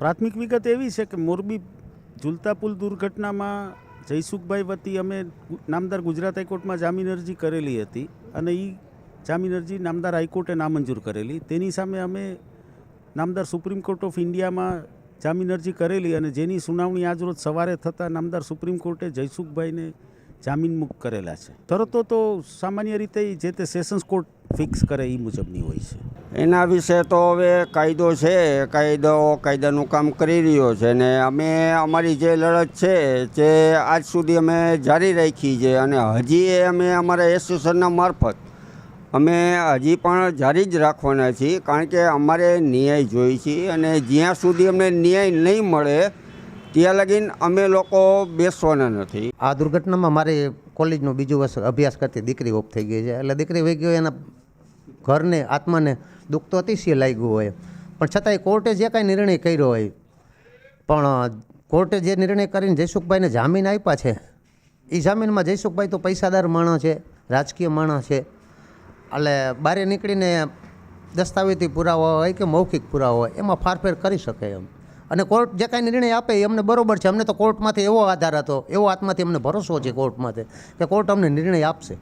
પ્રાથમિક વિગત એવી છે કે મોરબી ઝુલતા પુલ દુર્ઘટનામાં જયસુખભાઈ વતી અમે નામદાર ગુજરાત હાઈકોર્ટમાં જામીન અરજી કરેલી હતી અને એ જામીન અરજી નામદાર હાઈકોર્ટે નામંજૂર કરેલી. તેની સામે અમે નામદાર સુપ્રીમ કોર્ટ ઓફ ઇન્ડિયામાં જામીન અરજી કરેલી અને જેની સુનાવણી આજરોજ સવારે થતાં નામદાર સુપ્રીમ કોર્ટે જયસુખભાઈને જામીન મુક્ત કરેલા છે. તરતો તો સામાન્ય રીતે જે તે સેશન્સ કોર્ટ ફિક્સ કરે એ મુજબની હોય છે. એના વિશે તો હવે કાયદો છે કાયદો કાયદાનું કામ કરી રહ્યો છે ને અમે અમારી જે લડત છે તે આજ સુધી અમે જારી રાખી છે અને હજી એ અમે અમારા એસોસિએશનના મારફત અમે હજી પણ જારી જ રાખવાના છીએ કારણ કે અમારે ન્યાય જોઈએ છીએ અને જ્યાં સુધી અમને ન્યાય નહીં મળે ત્યાં લગીન અમે લોકો બેસવાના નથી. આ દુર્ઘટનામાં મારી કોલેજનો બીજું વર્ષ અભ્યાસ કરતી દીકરી ઓફ થઈ ગઈ છે. એટલે દીકરી વહી ગયો એના ઘરને, આત્માને દુઃખ તો અતિશય લાગ્યું હોય. પણ છતાંય કોર્ટે જે કાંઈ નિર્ણય કર્યો હોય, પણ કોર્ટે જે નિર્ણય કરીને જયસુખભાઈને જામીન આપ્યા છે એ જામીનમાં જયસુખભાઈ તો પૈસાદાર માણસ છે, રાજકીય માણસ છે. એટલે બારે નીકળીને દસ્તાવેજી પુરાવા હોય કે મૌખિક પુરાવા હોય, એમાં ફારફેર કરી શકે એમ. અને કોર્ટ જે કાંઈ નિર્ણય આપે એ અમને બરોબર છે. અમને તો કોર્ટમાંથી એવો આધાર હતો, એવો આત્માથી અમને ભરોસો છે કોર્ટમાંથી, કે કોર્ટ અમને નિર્ણય આપશે.